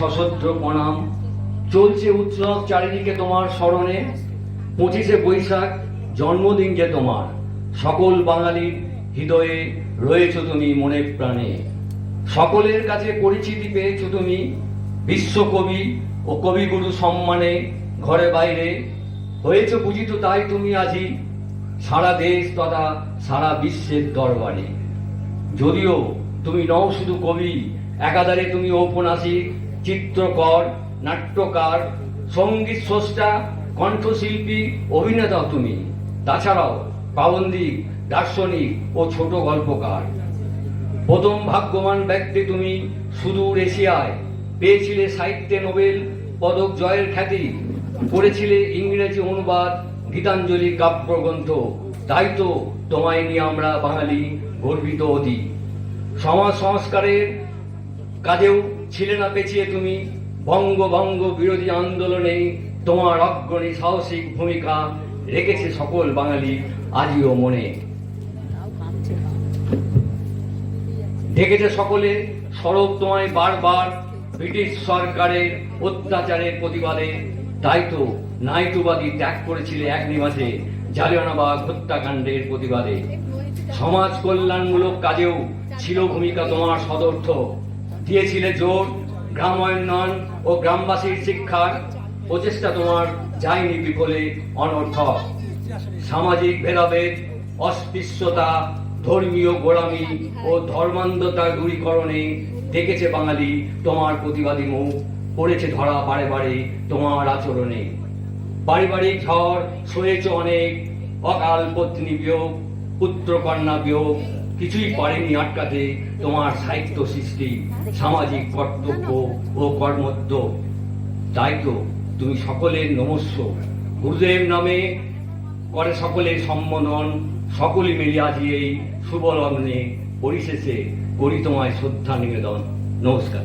সশস্ত্র প্রণাম। চলছে উৎসব চারিদিকে তোমার স্মরণে। পঁচিশে বৈশাখ, জন্মদিন যে তোমার। সকল বাঙালির হৃদয়ে রয়েছ তুমি মনে প্রাণে। সকলের কাছে পরিচিতি পেয়েছ তুমি বিশ্বকবি ও কবিগুরু সম্মানে ঘরে বাইরে। হয়েছ পূজিত তাই তুমি আজি সারা দেশ তথা সারা বিশ্বের দরবারে। যদিও তুমি নও শুধু কবি, একাধারে তুমি ঔপন্যাসিক চিত্রকর, নাট্যকার, সংগীত স্রষ্টা, কণ্ঠশিল্পী, অভিনেতা তুমি। তাছাড়াও পাবন্দিক দার্শনিক ও ছোট গল্পকার। প্রথম ভাগ্যবান ব্যক্তি তুমি সুদূর এশিয়ায়। পেয়েছিলে সাহিত্যে নোবেল, পদক জয়ের খ্যাতি। করেছিলে ইংরেজি অনুবাদ, গীতাঞ্জলি কাব্যগ্রন্থ। তাই তো তোমায় নিয়ে আমরা বাঙালি গর্বিত অতি সমাজ সংস্কারের কাজেও ছিলে না পেছিয়ে তুমি। বঙ্গভঙ্গ বিরোধী আন্দোলনে তোমার অগ্রণী সাহসিক ভূমিকা রেখেছে সকল বাঙালি আজিও মনে। ডেকেছে সকলে সড়ক তোমায় বারবার ব্রিটিশ সরকারের অত্যাচারের প্রতিবাদে। তাই তো নাইটুবাদী ত্যাগ করেছিলে এক নিবাসে জালিয়ানাবাগ হত্যাকাণ্ডের প্রতিবাদে। সমাজ কল্যাণমূলক কাজেও ছিল ভূমিকা তোমার সদর্থ দিয়েছিলে জোর, গ্রামায়ণ ও গ্রামবাসীর শিক্ষার প্রচেষ্টা তোমার যায়নি বিফলে অনর্থক। সামাজিক ভেদাভেদ, অস্পৃশ্যতা, ধর্মীয় গোড়ামি ও ধর্মান্ধতা দূরীকরণে দেখেছে বাঙালি তোমার প্রতিবাদী মুখ, পড়েছে ধরা বারে বারে তোমার আচরণে। পারিবারিক ঝড় সয়েছ অনেক, অকাল পত্নী বিয়োগ পুত্র কন্যা বিয়োগ কিছুই পারেনি আটকাতে তোমার সাহিত্য সৃষ্টি, সামাজিক কর্তব্য ও কর্মোদ্যোগ তাই তো তুমি সকলের নমস্য। গুরুদেব নামে করে সকলের সম্বোধন, সকলে মিলিয়া দিয়ে এই শুভ লগ্নে পরিশেষে করি তোমায় শ্রদ্ধা নিবেদন। নমস্কার।